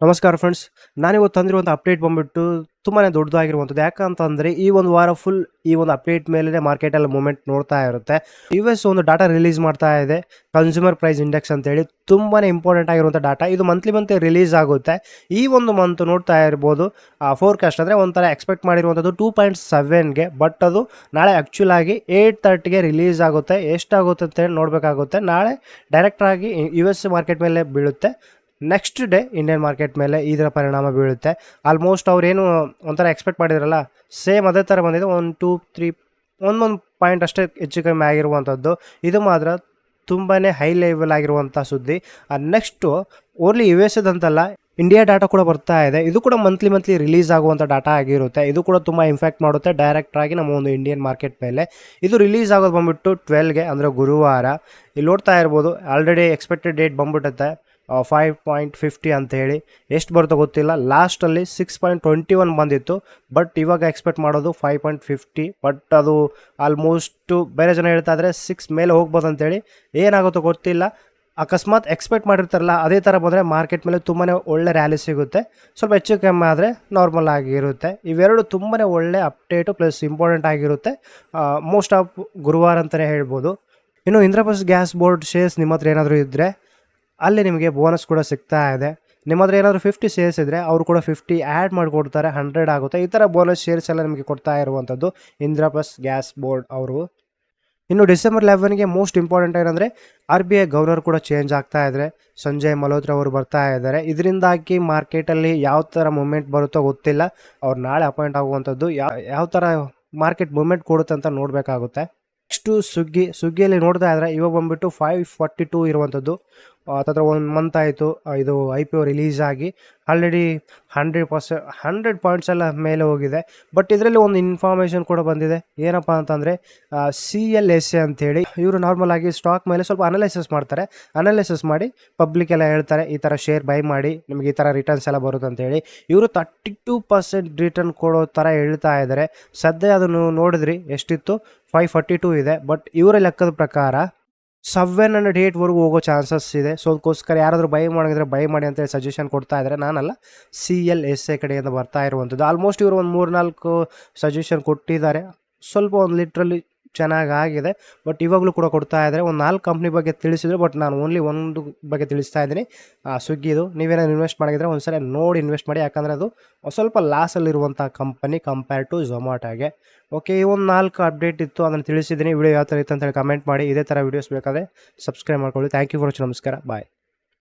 ನಮಸ್ಕಾರ ಫ್ರೆಂಡ್ಸ್ ನಾನಿವತ್ತು ತಂದಿರುವಂಥ ಅಪ್ಡೇಟ್ ಬಂದ್ಬಿಟ್ಟು ತುಂಬಾ ದೊಡ್ಡದಾಗಿರುವಂಥದ್ದು. ಯಾಕಂತಂದರೆ ಈ ಒಂದು ವಾರ ಫುಲ್ ಈ ಒಂದು ಅಪ್ಡೇಟ್ ಮೇಲೆ ಮಾರ್ಕೆಟಲ್ಲಿ ಮೂಮೆಂಟ್ ನೋಡ್ತಾ ಇರುತ್ತೆ. ಯು ಎಸ್ ಒಂದು ಡಾಟಾ ರಿಲೀಸ್ ಮಾಡ್ತಾ ಇದೆ. ಕನ್ಸ್ಯೂಮರ್ ಪ್ರೈಸ್ ಇಂಡೆಕ್ಸ್ ಅಂತೇಳಿ ತುಂಬಾ ಇಂಪಾರ್ಟೆಂಟ್ ಆಗಿರುವಂಥ ಡಾಟಾ ಇದು ಮಂತ್ಲಿ ಮಂತ್ ರಿಲೀಸ್ ಆಗುತ್ತೆ. ಈ ಒಂದು ಮಂತ್ ನೋಡ್ತಾ ಇರ್ಬೋದು ಫೋರ್ಕಾಸ್ಟ್ ಅಂದರೆ ಒಂಥರ ಎಕ್ಸ್ಪೆಕ್ಟ್ ಮಾಡಿರುವಂಥದ್ದು ಟೂ ಪಾಯಿಂಟ್ ಸೆವೆನ್ಗೆ ಬಟ್ ಅದು ನಾಳೆ ಆ್ಯಕ್ಚುಲ್ ಆಗಿ ಏಯ್ಟ್ ತರ್ಟಿಗೆ ರಿಲೀಸ್ ಆಗುತ್ತೆ. ಎಷ್ಟಾಗುತ್ತೆ ಅಂತೇಳಿ ನೋಡಬೇಕಾಗುತ್ತೆ. ನಾಳೆ ಡೈರೆಕ್ಟಾಗಿ ಯು ಎಸ್ ಮಾರ್ಕೆಟ್ ಮೇಲೆ ಬೀಳುತ್ತೆ. ನೆಕ್ಸ್ಟ್ ಡೇ ಇಂಡಿಯನ್ ಮಾರ್ಕೆಟ್ ಮೇಲೆ ಇದರ ಪರಿಣಾಮ ಬೀಳುತ್ತೆ. ಆಲ್ಮೋಸ್ಟ್ ಅವ್ರೇನು ಒಂಥರ ಎಕ್ಸ್ಪೆಕ್ಟ್ ಮಾಡಿದ್ರಲ್ಲ ಸೇಮ್ ಅದೇ ಥರ ಬಂದಿದೆ. ಒನ್ ಟೂ ತ್ರೀ ಒಂದೊಂದು ಪಾಯಿಂಟ್ ಅಷ್ಟೇ ಹೆಚ್ಚು ಕಮ್ಮಿ ಆಗಿರುವಂಥದ್ದು. ಇದು ಮಾತ್ರ ತುಂಬಾ ಹೈ ಲೆವೆಲ್ ಆಗಿರುವಂಥ ಸುದ್ದಿ. ನೆಕ್ಸ್ಟು ಓನ್ಲಿ ಯು ಎಸ್ ಅಂತಲ್ಲ ಇಂಡಿಯಾ ಡಾಟಾ ಕೂಡ ಬರ್ತಾ ಇದೆ. ಇದು ಕೂಡ ಮಂತ್ಲಿ ಮಂತ್ಲಿ ರಿಲೀಸ್ ಆಗುವಂಥ ಡಾಟಾ ಆಗಿರುತ್ತೆ. ಇದು ಕೂಡ ತುಂಬ ಇಂಫ್ಯಾಕ್ಟ್ ಮಾಡುತ್ತೆ ಡೈರೆಕ್ಟ್ ಆಗಿ ನಮ್ಮ ಒಂದು ಇಂಡಿಯನ್ ಮಾರ್ಕೆಟ್ ಮೇಲೆ. ಇದು ರಿಲೀಸ್ ಆಗೋದು ಬಂದ್ಬಿಟ್ಟು ಟ್ವೆಲ್ಗೆ ಅಂದರೆ ಗುರುವಾರ. ಇಲ್ಲಿ ನೋಡ್ತಾ ಇರ್ಬೋದು ಆಲ್ರೆಡಿ ಎಕ್ಸ್ಪೆಕ್ಟೆಡ್ ಡೇಟ್ ಬಂದ್ಬಿಡುತ್ತೆ ಫೈವ್ ಪಾಯಿಂಟ್ ಫಿಫ್ಟಿ ಅಂತ ಹೇಳಿ. ಎಷ್ಟು ಬರುತ್ತೋ ಗೊತ್ತಿಲ್ಲ. ಲಾಸ್ಟಲ್ಲಿ ಸಿಕ್ಸ್ ಪಾಯಿಂಟ್ ಟ್ವೆಂಟಿ ಒನ್ ಬಂದಿತ್ತು. ಬಟ್ ಇವಾಗ ಎಕ್ಸ್ಪೆಕ್ಟ್ ಮಾಡೋದು ಫೈವ್ ಪಾಯಿಂಟ್ ಫಿಫ್ಟಿ ಬಟ್ ಅದು ಆಲ್ಮೋಸ್ಟು ಬೇರೆ ಜನ ಹೇಳ್ತಾ ಇದ್ದಾರೆ ಸಿಕ್ಸ್ ಮೇಲೆ ಹೋಗ್ಬೋದು ಅಂತೇಳಿ ಏನಾಗುತ್ತೋ ಗೊತ್ತಿಲ್ಲ. ಅಕಸ್ಮಾತ್ ಎಕ್ಸ್ಪೆಕ್ಟ್ ಮಾಡಿರ್ತಾರಲ್ಲ, ಅದೇ ಥರ ಬಂದರೆ ಮಾರ್ಕೆಟ್ ಮೇಲೆ ತುಂಬಾ ಒಳ್ಳೆ ರ್ಯಾಲಿ ಸಿಗುತ್ತೆ. ಸ್ವಲ್ಪ ಹೆಚ್ಚು ಕಮ್ಮಿ ಆದರೆ ನಾರ್ಮಲ್ ಆಗಿರುತ್ತೆ. ಇವೆರಡು ತುಂಬಾ ಒಳ್ಳೆ ಅಪ್ಡೇಟು ಪ್ಲಸ್ ಇಂಪಾರ್ಟೆಂಟ್ ಆಗಿರುತ್ತೆ. ಮೋಸ್ಟ್ ಆಫ್ ಗುರುವಾರ ಅಂತಲೇ ಹೇಳ್ಬೋದು. ಇನ್ನು ಇಂದ್ರಪ್ರಸ್ ಗ್ಯಾಸ್ ಬೋರ್ಡ್ ಶೇರ್ಸ್ ನಿಮ್ಮ ಹತ್ರ ಏನಾದರೂ ಇದ್ದರೆ ಅಲ್ಲಿ ನಿಮಗೆ ಬೋನಸ್ ಕೂಡ ಸಿಗ್ತಾ ಇದೆ. ನಿಮ್ಮ ಹತ್ರ ಏನಾದರೂ ಫಿಫ್ಟಿ ಶೇರ್ಸ್ ಇದ್ದರೆ ಅವರು ಕೂಡ ಫಿಫ್ಟಿ ಆ್ಯಡ್ ಮಾಡಿಕೊಡ್ತಾರೆ ಹಂಡ್ರೆಡ್ ಆಗುತ್ತೆ. ಈ ಥರ ಬೋನಸ್ ಶೇರ್ಸ್ ಎಲ್ಲ ನಿಮಗೆ ಕೊಡ್ತಾ ಇರುವಂಥದ್ದು ಇಂದ್ರಪಸ್ ಗ್ಯಾಸ್ ಬೋರ್ಡ್ ಅವರು. ಇನ್ನು ಡಿಸೆಂಬರ್ ಲೆವೆನ್ಗೆ ಮೋಸ್ಟ್ ಇಂಪಾರ್ಟೆಂಟ್ ಏನಂದರೆ ಆರ್ ಬಿ ಐ ಗವರ್ನರ್ ಕೂಡ ಚೇಂಜ್ ಆಗ್ತಾ ಇದ್ದಾರೆ ಸಂಜಯ್ ಮಲ್ಹೋತ್ರ ಅವರು ಬರ್ತಾ ಇದ್ದಾರೆ. ಇದರಿಂದಾಗಿ ಮಾರ್ಕೆಟಲ್ಲಿ ಯಾವ ಥರ ಮೂಮೆಂಟ್ ಬರುತ್ತೋ ಗೊತ್ತಿಲ್ಲ. ಅವ್ರು ನಾಳೆ ಅಪಾಯಿಂಟ್ ಆಗುವಂಥದ್ದು ಯಾವ ಯಾವ ಥರ ಮಾರ್ಕೆಟ್ ಮೂಮೆಂಟ್ ಕೊಡುತ್ತೆ ಅಂತ ನೋಡಬೇಕಾಗುತ್ತೆ. ನೆಕ್ಸ್ಟು ಸುಗ್ಗಿ ಸುಗ್ಗಿಯಲ್ಲಿ ನೋಡ್ತಾ ಇದ್ದರೆ ಇವಾಗ ಬಂದುಬಿಟ್ಟು ಫೈವ್ ಫಾರ್ಟಿ ಟೂ ಇರುವಂಥದ್ದು ಹತ್ತತ್ರ ಒಂದು ಮಂತ್ ಆಯಿತು ಇದು ಐ ಪಿ ಒ ರಿಲೀಸ್ ಆಗಿ already hundred percent hundred points ಎಲ್ಲ ಮೇಲೆ ಹೋಗಿದೆ. ಬಟ್ ಇದರಲ್ಲಿ ಒಂದು ಇನ್ಫಾರ್ಮೇಷನ್ ಕೂಡ ಬಂದಿದೆ. ಏನಪ್ಪ ಅಂತಂದರೆ ಸಿ ಎಲ್ ಎಸ್ ಎ ಅಂತೇಳಿ, ಇವರು ನಾರ್ಮಲ್ ಆಗಿ ಸ್ಟಾಕ್ ಮೇಲೆ ಸ್ವಲ್ಪ ಅನಲೈಸಿಸ್ ಮಾಡ್ತಾರೆ. ಅನಲೈಸಿಸ್ ಮಾಡಿ ಪಬ್ಲಿಕ್ ಎಲ್ಲ ಹೇಳ್ತಾರೆ, ಈ ಥರ ಶೇರ್ ಬೈ ಮಾಡಿ, ನಿಮಗೆ ಈ ಥರ ರಿಟರ್ನ್ಸ್ ಎಲ್ಲ ಬರುತ್ತೆ ಅಂತೇಳಿ. ಇವರು ತರ್ಟಿ ಟೂ ಪರ್ಸೆಂಟ್ ರಿಟರ್ನ್ ಕೊಡೋ ಥರ ಹೇಳ್ತಾ ಇದ್ದಾರೆ ಸದ್ಯ ಅದನ್ನು ನೋಡಿದ್ರಿ, ಎಷ್ಟಿತ್ತು? ಫೈವ್ ಫಾರ್ಟಿ ಟೂ ಇದೆ. ಬಟ್ ಇವರ ಲೆಕ್ಕದ ಪ್ರಕಾರ ಸೆವೆನ್ ಹಂಡ್ರೆಡ್ ಏಯ್ಟ್ವರೆಗೂ ಹೋಗೋ ಚಾನ್ಸಸ್ ಇದೆ. ಸೊ ಅದಕ್ಕೋಸ್ಕರ ಯಾರಾದರೂ ಬೈ ಮಾಡಿದ್ರೆ ಬೈ ಮಾಡಿ ಅಂತೇಳಿ ಸಜೆಷನ್ ಕೊಡ್ತಾ ಇದ್ದಾರೆ ನಾನಲ್ಲ ಸಿ ಎಲ್ ಎಸ್ ಎ ಕಡೆಯಿಂದ ಬರ್ತಾ ಇರುವಂಥದ್ದು. ಆಲ್ಮೋಸ್ಟ್ ಇವರು ಒಂದು ಮೂರು ನಾಲ್ಕು ಸಜೆಷನ್ ಕೊಟ್ಟಿದ್ದಾರೆ. ಸ್ವಲ್ಪ ಒಂದು ಲಿಟ್ರಲ್ಲಿ ಚೆನ್ನಾಗಿ ಆಗಿದೆ ಬಟ್ ಇವಾಗಲೂ ಕೂಡ ಕೊಡ್ತಾ ಇದ್ದಾರೆ. ಒಂದು ನಾಲ್ಕು ಕಂಪ್ನಿ ಬಗ್ಗೆ ತಿಳಿಸಿದ್ರು ಬಟ್ ನಾನು ಓನ್ಲಿ ಒಂದು ಬಗ್ಗೆ ತಿಳಿಸ್ತಾ ಇದ್ದೀನಿ. ಸ್ವಿಗ್ಗಿದು ನೀವೇನಾದ್ರು ಇನ್ವೆಸ್ಟ್ ಮಾಡಿದ್ರೆ ಒಂದ್ಸಲ ನೋಡಿ ಇನ್ವೆಸ್ಟ್ ಮಾಡಿ. ಯಾಕಂದರೆ ಅದು ಸ್ವಲ್ಪ ಲಾಸಲ್ಲಿರುವಂಥ ಕಂಪನಿ ಕಂಪೇರ್ ಟು ಝೊಮ್ಯಾಟೋಗೆ ಓಕೆ ಈ ಒಂದು ನಾಲ್ಕು ಅಪ್ಡೇಟ್ ಇತ್ತು, ಅದನ್ನು ತಿಳಿಸಿದ್ದೀನಿ. ವಿಡಿಯೋ ಯಾವ ಥರ ಇತ್ತು ಅಂತೇಳಿ ಕಮೆಂಟ್ ಮಾಡಿ. ಇದೇ ಥರ ವೀಡಿಯೋಸ್ ಬೇಕಾದರೆ ಸಬ್ಸ್ಕ್ರೈಬ್ ಮಾಡ್ಕೊಳ್ಳಿ. ಥ್ಯಾಂಕ್ ಯು ಫಾರ್ ವಾಚ್ ನಮಸ್ಕಾರ. ಬಾಯ್